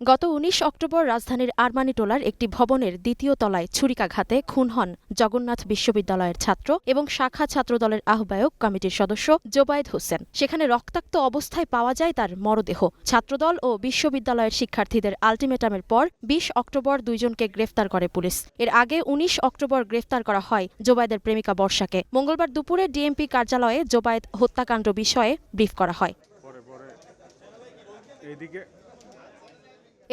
গত উনিশ অক্টোবর রাজধানীর আরমানি আরমানিটোলার একটি ভবনের দ্বিতীয় তলায় ছুরিকাঘাতে খুন হন জগন্নাথ বিশ্ববিদ্যালয়ের ছাত্র এবং শাখা ছাত্রদলের আহ্বায়ক কমিটির সদস্য জোবায়েদ হোসেন। সেখানে রক্তাক্ত অবস্থায় পাওয়া যায় তার মরদেহ। ছাত্রদল ও বিশ্ববিদ্যালয়ের শিক্ষার্থীদের আলটিমেটামের পর বিশ অক্টোবর দুইজনকে গ্রেফতার করে পুলিশ। এর আগে উনিশ অক্টোবর গ্রেফতার করা হয় জোবায়েদের প্রেমিকা বর্ষাকে। মঙ্গলবার দুপুরে ডিএমপি কার্যালয়ে জোবায়েদ হত্যাকাণ্ড বিষয়ে ব্রিফ করা হয়।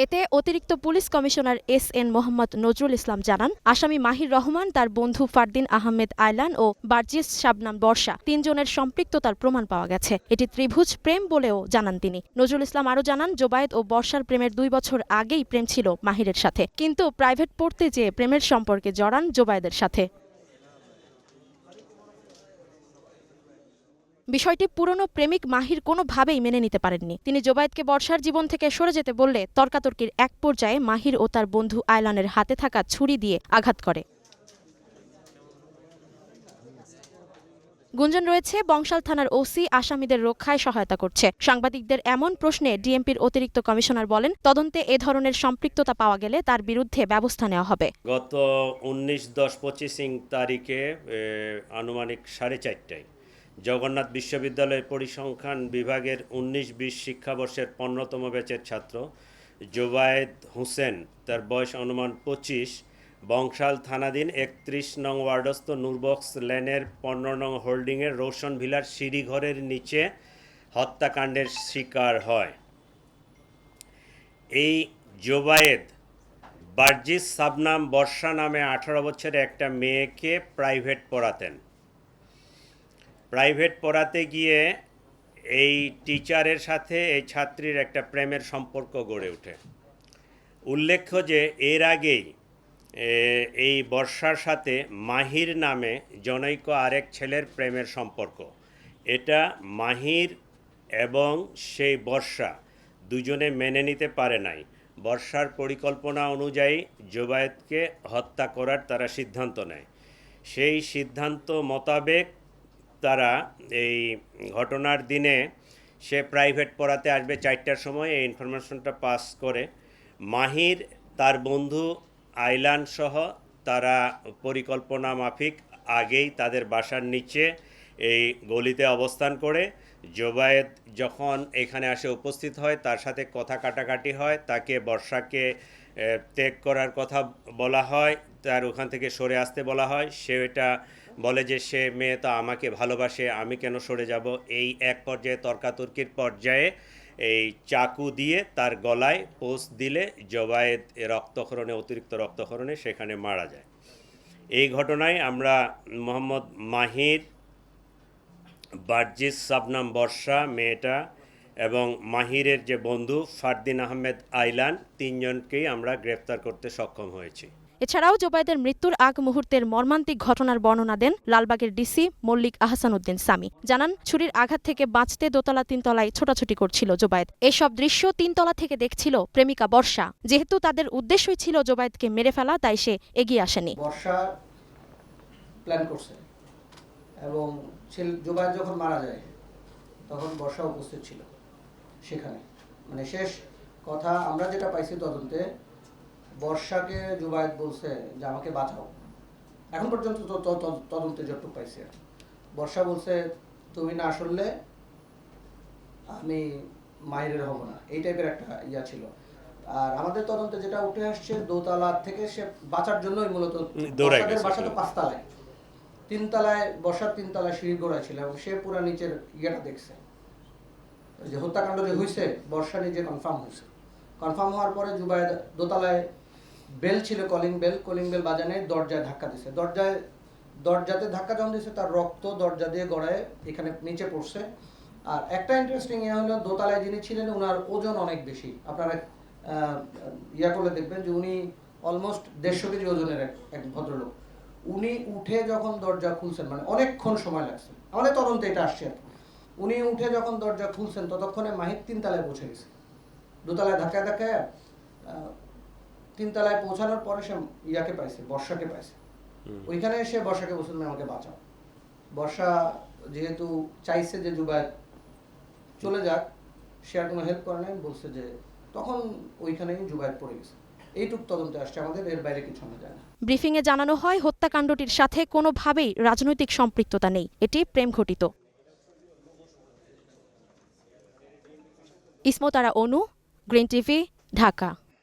এতে অতিরিক্ত police commissioner S N Mohammad Nazrul Islam জানান, আসামি মাহির রহমান, তার বন্ধু ফারদিন আহমেদ আয়লান ও বার্জিস শাবনাম বর্ষা তিনজনের সম্পৃক্ততার প্রমাণ পাওয়া গেছে। এটি ত্রিভুজ প্রেম বলেও জানান তিনি। নজরুল ইসলাম আরও জানান, জোবায়েদ ও বর্ষার প্রেমের দুই বছর আগেই প্রেম ছিল মাহিরের সাথে। কিন্তু প্রাইভেট পড়তে যেয়ে প্রেমের সম্পর্কে জড়ান জোবায়েদের সাথে। বিষয়টি পুরনো প্রেমিক মাহির কোনোভাবেই মেনে নিতে পারেননি। তিনি জোবায়েদকে বর্ষার জীবন থেকে সরে যেতে বললে তর্কাতর্কির এক পর্যায়ে মাহির ও তার বন্ধু আয়লানের হাতে থাকা ছুরি দিয়ে আঘাত করে। গুঞ্জন রয়েছে, বংশাল থানার ওসি আসামিদের রক্ষায় সহায়তা করছে। সাংবাদিকদের এমন প্রশ্নে ডিএমপির অতিরিক্ত কমিশনার বলেন, তদন্তে এ ধরনের সম্পৃক্ততা পাওয়া গেলে তার বিরুদ্ধে ব্যবস্থা নেওয়া হবে। গত উনিশ দশ পঁচিশ তারিখে আনুমানিক সাড়ে চারটায় জগন্নাথ বিশ্ববিদ্যালয়ের পরিসংখ্যান বিভাগের উনিশ বিশ শিক্ষাবর্ষের পনেরোতম ব্যাচের ছাত্র। জোবায়েদ হোসেন, তার বয়স অনুমান পঁচিশ। বংশাল থানাধীন একত্রিশ নং ওয়ার্ডস্থ নূরবক্স লেনের পনেরো নং হোল্ডিংয়ের রোশন ভিলার সিঁড়িঘরের নিচে হত্যাকাণ্ডের শিকার হয়। এই জোবায়েদ বার্জিস সাবনাম বর্ষা নামে আঠারো বছরের একটা মেয়েকে প্রাইভেট পড়াতেন। প্রাইভেট পড়াতে গিয়ে এই টিচারের সাথে এই ছাত্রীর একটা প্রেমের সম্পর্ক গড়ে ওঠে। উল্লেখ্য যে এর আগেই এই বর্ষার সাথে মাহির নামে জনৈক আরেক ছেলের প্রেমের সম্পর্ক। এটা মাহির এবং সেই বর্ষা দুজনে মেনে নিতে পারে নাই। বর্ষার পরিকল্পনা অনুযায়ী জোবায়েতকে হত্যা করার তারা সিদ্ধান্ত নেয়। সেই সিদ্ধান্ত মোতাবেক তারা এই ঘটনার দিনে সে প্রাইভেট পড়াতে আসবে চারটার সময়, এই ইনফরমেশনটা পাস করে। মাহির, তার বন্ধু আইলান সহ তারা পরিকল্পনা মাফিক আগেই তাদের বাসার নিচে এই গলিতে অবস্থান করে। জোবায়েদ যখন এখানে আসে উপস্থিত হয়, তার সাথে কথা কাটাকাটি হয়, তাকে বর্ষাকে ত্যাগ করার কথা বলা হয়, তার ওখান থেকে সরে আসতে বলা হয়। সে এটা বলে যে, সে মেয়ে তো আমাকে ভালোবাসে, আমি কেন সরে যাব? এই এক পর্যায়ে তর্কাতর্কির পর্যায়ে এই চাকু দিয়ে তার গলায় পোস্ট দিলে জবায়েদ রক্তক্ষরণে, অতিরিক্ত রক্তক্ষরণে সেখানে মারা যায়। এই ঘটনায় আমরা মোহাম্মদ মাহির, বার্জিস সাবনাম বর্ষা মেয়েটা এবং মাহিরের যে বন্ধু ফারদিন আহমেদ আইলান, তিনজনকেই আমরা গ্রেপ্তার করতে সক্ষম হয়েছি। এছাড়াও জোবায়েদের মৃত্যুর আগ মুহূর্তের মর্মান্তিক ঘটনার বর্ণনা দেন লালবাগের ডিসি মল্লিক আহসানউদ্দিন সামি। জানান, ছুরির আঘাত থেকে বাঁচতে দোতলা তিনতলায় ছোটাছুটি করছিল জোবায়েদ এসব দৃশ্য তিনতলা থেকে দেখছিল প্রেমিকা বর্ষা। যেহেতু তাদের উদ্দেশ্যই ছিল জোবায়েদকে মেরে ফেলা, তাই সে এগিয়ে আসেনি। প্ল্যান করছে এবং যখন মারা যায়, তখন বর্ষা উপস্থিত ছিল সেখানে। মানে শেষ কথা আমরা যেটা পাইছি তদন্তে বর্ষাকে জুবায়েদ বলছে যে আমাকে বাঁচাও। এখন পর্যন্ত তো- তদন্তে যতটুকু পাইছি আর বর্ষা বলছে তুমি না আসলে আমি মায়ের হব না। এই টাইপের একটা ইয়া ছিল। আর আমাদের তদন্তে যেটা উঠে আসছে দোতলা থেকে সে বাঁচার জন্যই মূলত বাসা তো। পাঁচতলায়। তিনতলায় বর্ষার তিনতলায় সিঁড়ি গোড়ায় ছিল এবং সে পুরো নিচের ইয়েটা দেখছে। যে হত্যাকাণ্ড যে হয়েছে বর্ষা নিজে কনফার্ম হয়েছে কনফার্ম হওয়ার পরে জুবায়েদ দোতলায় বেল ছিল কলিং বেল কলিং বেল বাজানে দরজায় ধাক্কা দিছে। দরজায়, দরজাতে ধাক্কা যখন দিছে, তার রক্ত দরজা দিয়ে গড়ায় এখানে নিচে পড়ছে। আর একটা ইন্টারেস্টিং ইয়ে হলো, দোতলায় যিনি ছিলেন ওনার ওজন অনেক বেশি। আপনারা ইয়া করলে দেখবেন যে উনি অলমোস্ট দেড়শো কেজি ওজনের এক ভদ্রলোক। উনি উঠে যখন দরজা খুলছেন মানে অনেকক্ষণ সময় লাগছে। আমাদের তদন্তে এটা আসছে উনি উঠে যখন দরজা খুলছেন, ততক্ষণে মাহির তিনতলায় পৌঁছে গেছে। দোতলায় ধাক্কায় ধাক্কায় তিনতলায় পৌঁছানোর পরে সে ইয়াকে পাইছে বর্ষাকে পাইছে। ওইখানে এসে বর্ষাকে বলছিল "তুমি আমাকে বাঁচাও। বর্ষা যেহেতু চাইছে যে জুবায়ের চলে যাক সে আর কোনো হেল্প করে নাই বলছে যে তখন ওইখানেই জুবাইর পড়ে গেছে। এইটুক তদন্তে আসছে আমাদের এর বাইরে কিছু আমরা জানি ব্রিফিংয়ে জানানো হয় হত্যাকাণ্ডটির সাথে কোনোভাবেই রাজনৈতিক সম্পৃক্ততা নেই। এটি প্রেম ঘটিত। Ismatara Anu Green TV Dhaka.